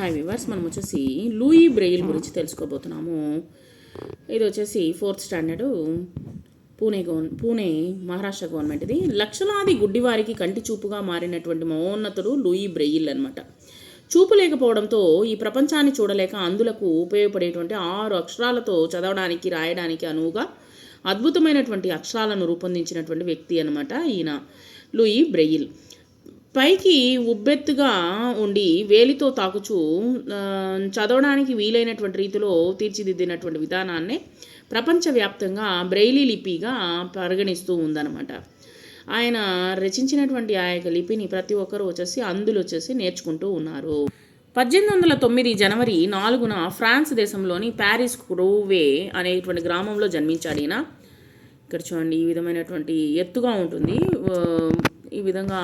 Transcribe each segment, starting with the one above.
Hi viewers మనం వచ్చేసి Louis Braille గురించి తెలుసుకోబోతున్నాము. ఇది వచ్చేసి fourth standard Pune govern Pune Maharashtra government ఇది. లక్షలాది గుడ్డివారికి కంటి చూపుగా మారినటువంటి మహోన్నతుడు లూయి బ్రెయిల్ అనమాట చూపు లేకపోవడంతో ఈ ప్రపంచాన్ని చూడలేక అందులకు ఉపయోగపడేటువంటి ఆరు అక్షరాలతో చదవడానికి రాయడానికి అనువుగా అద్భుతమైనటువంటి అక్షరాలను రూపొందించినటువంటి వ్యక్తి అనమాట ఈయన లూయి బ్రెయిల్ పైకి ఉబ్బెత్తుగా ఉండి వేలితో తాకుచూ చదవడానికి వీలైనటువంటి రీతిలో తీర్చిదిద్దినటువంటి విధానాన్నే ప్రపంచవ్యాప్తంగా బ్రెయిలీ లిపిగా పరిగణిస్తూ ఉందన్నమాట. ఆయన రచించినటువంటి ఆ యొక్క లిపిని ప్రతి ఒక్కరూ వచ్చేసి అందులో వచ్చేసి నేర్చుకుంటూ ఉన్నారు. పద్దెనిమిది వందల తొమ్మిది జనవరి నాలుగున ఫ్రాన్స్ దేశంలోని ప్యారిస్ క్రోవే అనేటువంటి గ్రామంలో జన్మించాడు ఈయన. ఇక్కడ చూడండి ఈ విధమైనటువంటి ఎత్తుగా ఉంటుంది. ఈ విధంగా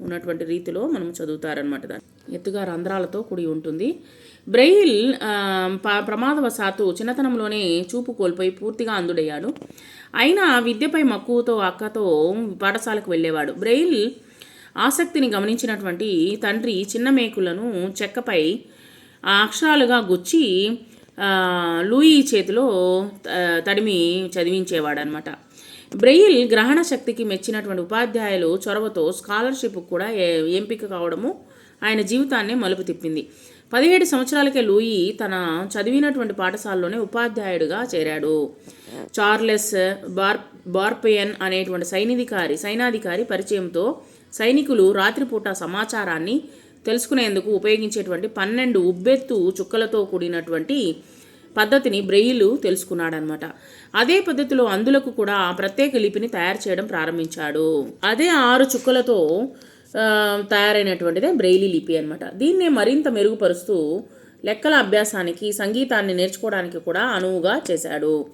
ఉన్నటువంటి రీతిలో మనం చదువుతారనమాట దాన్ని. ఎత్తుగా రంధ్రాలతో కూడి ఉంటుంది. బ్రెయిల్ ప- ప్రమాదవశాత్తు చిన్నతనంలోనే చూపు కోల్పోయి పూర్తిగా అందుడయ్యాడు అయినా విద్యపై మక్కువతో అక్కతో పాఠశాలకు వెళ్ళేవాడు. బ్రెయిల్ ఆసక్తిని గమనించినటువంటి తండ్రి చిన్న మేకులను చెక్కపై అక్షరాలుగా గుచ్చి లూయి చేతిలో తడిమి చదివించేవాడు అనమాట బ్రెయిల్ గ్రహణ శక్తికి మెచ్చినటువంటి ఉపాధ్యాయులు చొరవతో స్కాలర్షిప్ కూడా ఎంపిక కావడము ఆయన జీవితాన్ని మలుపు తిప్పింది. పదిహేడు సంవత్సరాలకే లూయి తన చదివినటువంటి పాఠశాలలోనే ఉపాధ్యాయుడిగా చేరాడు. చార్లెస్ బార్ బార్పయన్ అనేటువంటి సైనిధికారి సైనాధికారి పరిచయంతో సైనికులు రాత్రిపూట సమాచారాన్ని తెలుసుకునేందుకు ఉపయోగించేటువంటి పన్నెండు ఉబ్బెత్తు చుక్కలతో కూడినటువంటి పద్ధతిని బ్రెయిలు తెలుసుకున్నాడనమాట. అదే పద్ధతిలో అందులకు కూడా ప్రత్యేక లిపిని తయారు చేయడం ప్రారంభించాడు. అదే ఆరు చుక్కలతో తయారైనటువంటిదే బ్రెయిలీ లిపి అనమాట. దీన్నే మరింత మెరుగుపరుస్తూ లెక్కల అభ్యాసానికి సంగీతాన్ని నేర్చుకోవడానికి కూడా అనువుగా చేశాడు.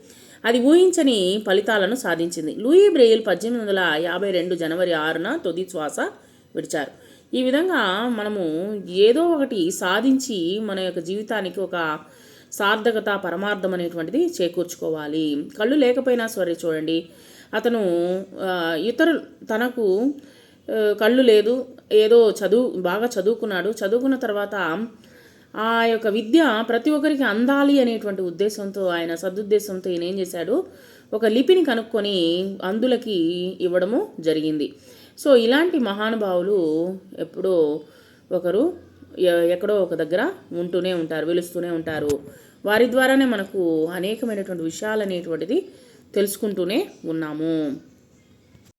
అది ఊహించని ఫలితాలను సాధించింది. లూయి బ్రెయిల్ పద్దెనిమిది వందల యాభై రెండు జనవరి ఆరున తుది శ్వాస విడిచారు. ఈ విధంగా మనము ఏదో ఒకటి సాధించి మన యొక్క జీవితానికి ఒక సార్థకత పరమార్థం అనేటువంటిది చేకూర్చుకోవాలి. కళ్ళు లేకపోయినా సరే చూడండి అతను ఇతరులు తనకు కళ్ళు లేదు ఏదో చదువు బాగా చదువుకున్నాడు. చదువుకున్న తర్వాత ఆ యొక్క విద్య ప్రతి ఒక్కరికి అందాలి అనేటువంటి ఉద్దేశంతో ఆయన సదుద్దేశంతో ఈయన ఏం చేశాడు? ఒక లిపిని కనుక్కొని అందులకి ఇవ్వడము జరిగింది. సో ఇలాంటి మహానుభావులు ఎప్పుడో ఒకరు ఎక్కడో ఒక దగ్గర ఉంటూనే ఉంటారు వెలుస్తూనే ఉంటారు. వారి ద్వారానే మనకు అనేకమైనటువంటి విషయాలు అనేటువంటిది తెలుసుకుంటూనే ఉన్నాము.